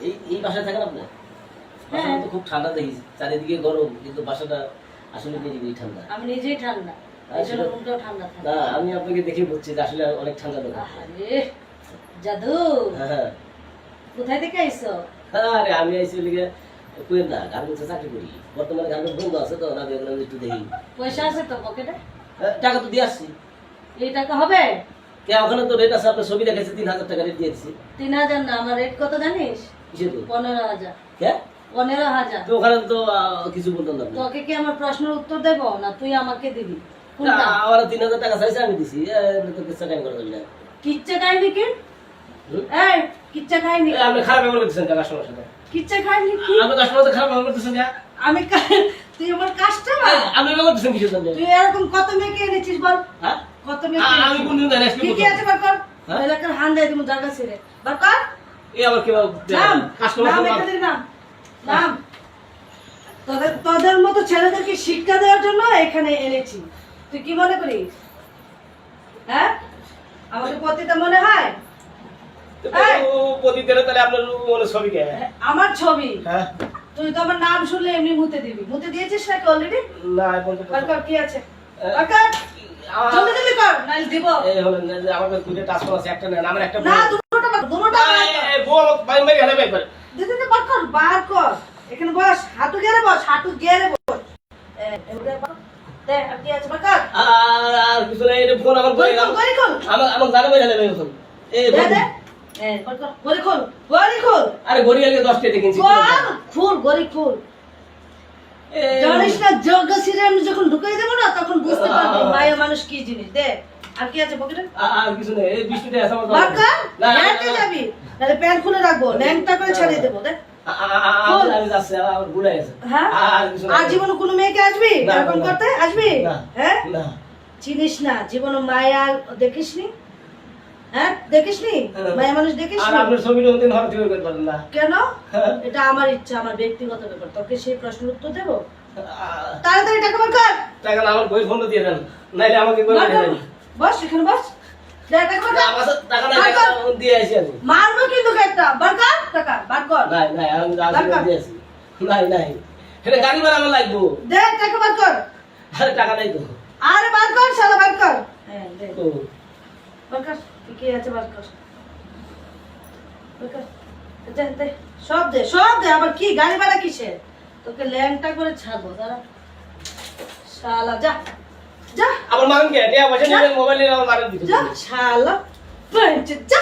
এই এই বাসায় থাকেন আপনি? হ্যাঁ। বাসাটা তো খুব ঠান্ডা দেখি চারিদিকে গরম কিন্তু বাসাটা আসলে নিরিবিলি ঠান্ডা। আমি নিজেই ঠান্ডা থাকে। না আমি আপনাকে দেখে বুঝছি যে আসলে অনেক ঠান্ডা আরে জাদু! হ্যাঁ। কোথায় থেকে আইছো আরে আমি আইসি লিগে কুয়েন না গার্মেন্টসে চাকরি করি। বর্তমানে গার্মেন্টস বন্ধ আছে তো না একটু দেখি। পয়সা আছে তো পকেটে টাকা তো দিয়ে আসছি। এই টাকা হবে? ওখানে তো রেট আছে আপনার ছবি দেখাচ্ছে তিন হাজার টাকা রেট দিয়ে দিচ্ছি তিন হাজার না আমার রেট কত জানিস? পনেরো হাজার। কে? পনেরো হাজার। তো ওখানে তো কিছু বলতাম না। তোকে কি আমার প্রশ্নের উত্তর দেবো না তুই আমাকে দিবি? আমার তিন হাজার টাকা চাইছে আমি দিছি। তো কিচ্ছা কাহিনী করা যাবে না। কিচ্ছা কি? এই আপনি খারাপ ব্যবহার করতেছেন কাস্টমার সাথে? কিচ্ছা কি? আপনি কাস্টমার সাথে খারাপ ব্যবহার করতেছেন আমি তুই আমার কাস্টমার এ, আপনি ব্যবহার করতেছেন কিসের জন্য? তুই এরকম কত মেয়েকে এনেছিস বল? হ্যাঁ? কত আ- আমি কোনদিন জানি আজকে কি কি আছে বার হ্যাঁ? এলাকার হান দেয় তুমি জায়গা ছেড়ে। বার এ আবার কেউ নাম। নাম এখানে নাম। নাম। তোদের তোদের মতো ছেলেদেরকে শিক্ষা দেওয়ার জন্য এখানে এনেছি। তুই কি মনে করিস? হ্যাঁ? আমাকে পতিতা মনে হয়? কে? আমার ছবি? হ্যাঁ। তুই তো আমার নাম শুনলে এমনি মুতে দিবি। মুতে দিয়েছিস নাকি অলরেডি না কি আছে? জলদি জলদি কর নাইলে দিব। এই হলেন আমার দুইটা টাচফোন আছে একটা নেন আমার একটা না দুটোটা দুটোটা এই, বউ আমাকে বাড়ি মারি হাতে বাইর করে। দে দে দে, বার কর বার কর। এখানে বস হাঁটু গেড়ে বস হাঁটু গেড়ে বস। দে আর কি আছে বার কর। আর আর কিছু নাই এটা ফোন আমার বই আমার জানে এই দে দে। খোল। খোল আরে আগে খুল খুল। না যোগ্য সিরে আমি যখন ঢুকাই দেবো না তখন বুঝতে পারবি মায়া মানুষ কি জিনিস। দে আর কি আছে পকেটে আর কিছু নেই এই বৃষ্টিতে আছে আমার বার কর না, না, ল্যাংটা না, না। যাবি? নাহলে প্যান্ট খুলে রাখব ল্যাংটা করে ছাড়িয়ে দেবো দে আ- আ- আ- খোল। আমি- আমি যাচ্ছি আমার আমার ভুলে গেছে। হ্যাঁ? জীবনে কোনো মেয়েকে আসবি? এরকম করতে? আসবি? হ্যাঁ? চিনিস না জীবনে মায়া দেখিসনি হ্যাঁ? দেখিসনি। মায়া মানুষ আর আপনার করে না। কেন? হ্যাঁ। এটা আমার ইচ্ছা আমার ব্যক্তিগত ব্যাপার। তোকে সেই প্রশ্নের উত্তর দেবো? তাড়াতাড়ি টাকা বার কর। টাকা আমার বই ফোনটা দিয়ে দেন নাইলে আমাকে করে। দেন। বস এখানে বস। দিয়ে আসি আমি মারবো কিন্তু একটা বার কর টাকা বার কর। নাই নাই আমি বার আসি কর। দিয়ে আসি। নাই নাই। এটা গাড়ি ভাড়া আমার লাগবো। দে টাকা বার কর। আরে টাকা নাই তো। আরে বার কর শালা বার কর। হ্যাঁ দে। বার কর কি কি আছে বার কর। বার কর। দে দে সব দে সব দে। আবার কি? গাড়ি ভাড়া কিসের? তোকে ল্যাংটা করে ছাড়বো দাঁড়া। শালা যা যা। আমার মাংকে কে? দেয়া বসে যা। মোবাইল নিয়ে আমার মারেন দিতে যা শালা পঞ্চ যা।